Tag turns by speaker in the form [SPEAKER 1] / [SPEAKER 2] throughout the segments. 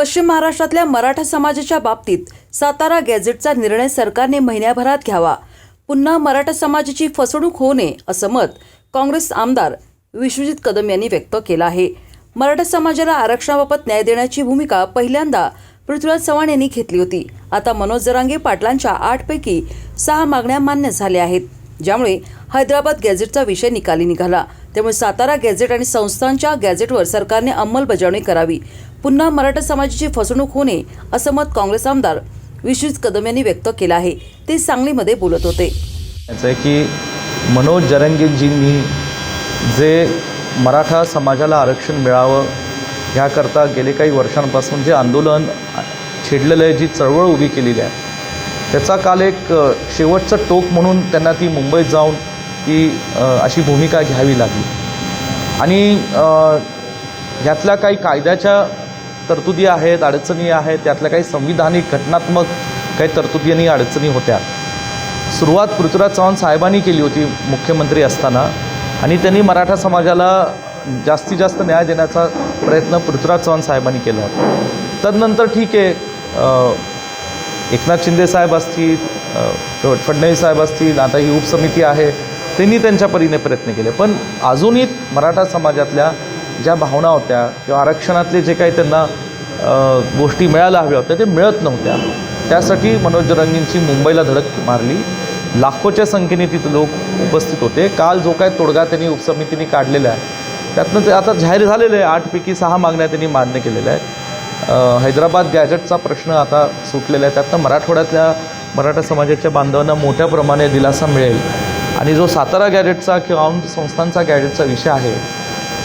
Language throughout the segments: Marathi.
[SPEAKER 1] पश्चिम महाराष्ट्रातल्या मराठा समाजाच्या बाबतीत सातारा गॅझेटचा निर्णय सरकारने महिन्याभरात घ्यावा. पुन्हा मराठा समाजाची फसवणूक होऊ नये असं मत काँग्रेस आमदार विश्वजित कदम यांनी व्यक्त केलं आहे. मराठा समाजाला आरक्षणाबाबत न्याय देण्याची भूमिका पहिल्यांदा पृथ्वीराज चव्हाण यांनी घेतली होती. आता मनोज जरांगे पाटलांच्या आठपैकी सहा मागण्या मान्य झाल्या आहेत. ज्यामुळे हैदराबाद गॅझेटचा विषय निकाली निघाला. त्यामुळे सातारा गॅझेट आणि संस्थांच्या गॅझेटवर सरकारने अंमलबजावणी करावी. पुन्हा मराठा समाजाची फसवणूक होऊ नये असं मत काँग्रेस आमदार विश्वजित कदम यांनी व्यक्त केलं आहे. ते सांगलीमध्ये बोलत होते.
[SPEAKER 2] आहे की मनोज जरंगीजींनी जे मराठा समाजाला आरक्षण मिळावं ह्याकरता गेले काही वर्षांपासून जे आंदोलन छेडलेलं आहे जी चळवळ उभी केलेली आहे त्याचा काल एक शेवटचं टोक म्हणून त्यांना ती मुंबईत जाऊन ती अशी भूमिका घ्यावी लागली. आणि अ, ह्यातल्या काही कायद्याच्या तरतुदी आहेत अडचणी आहेत त्यातल्या काही संविधानिक घटनात्मक काही तरतुदी आणि अडचणी होत्या. सुरुवात पृथ्वीराज चव्हाण साहेबांनी केली होती मुख्यमंत्री असताना. आणि त्यांनी मराठा समाजाला जास्तीत जास्त न्याय देण्याचा प्रयत्न पृथ्वीराज चव्हाण साहेबांनी केला होता. तदनंतर ठीक आहे एकनाथ शिंदे साहेब असतील फडणवीस साहेब असतील आता ही उपसमिती आहे त्यांनी त्यांच्या परीने प्रयत्न केले. पण अजूनही मराठा समाजातल्या ज्या भावना होत्या किंवा आरक्षणातले जे काही त्यांना गोष्टी मिळायला हव्या होत्या ते मिळत नव्हत्या. त्यासाठी मनोज जरांगींची मुंबईला धडक मारली. लाखोच्या संख्येने तिथे लोक उपस्थित होते. काल जो काय तोडगा त्यांनी उपसमितीने काढलेला आहे त्यातनं ते आता जाहीर झालेलं आहे. आठपैकी सहा मागण्या त्यांनी मान्य केलेल्या आहेत. हैदराबाद गॅजेटचा प्रश्न आता सुटलेला आहे. त्यातनं मराठवाड्यातल्या मराठा समाजाच्या बांधवांना मोठ्या प्रमाणे दिलासा मिळेल. आणि जो सातारा गॅजेटचा किंवा संस्थांचा गॅजेटचा विषय आहे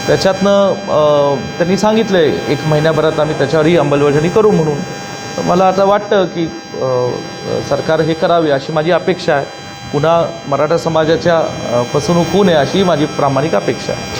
[SPEAKER 2] त्याच्यातनं त्यांनी सांगितलं आहे एक महिन्याभरात आम्ही त्याच्यावरही अंमलबजावणी करू म्हणून. तर मला आता वाटतं की सरकार हे करावे अशी माझी अपेक्षा आहे. पुन्हा मराठा समाजाच्या फसवणूक होऊ नये अशी माझी प्रामाणिक अपेक्षा आहे.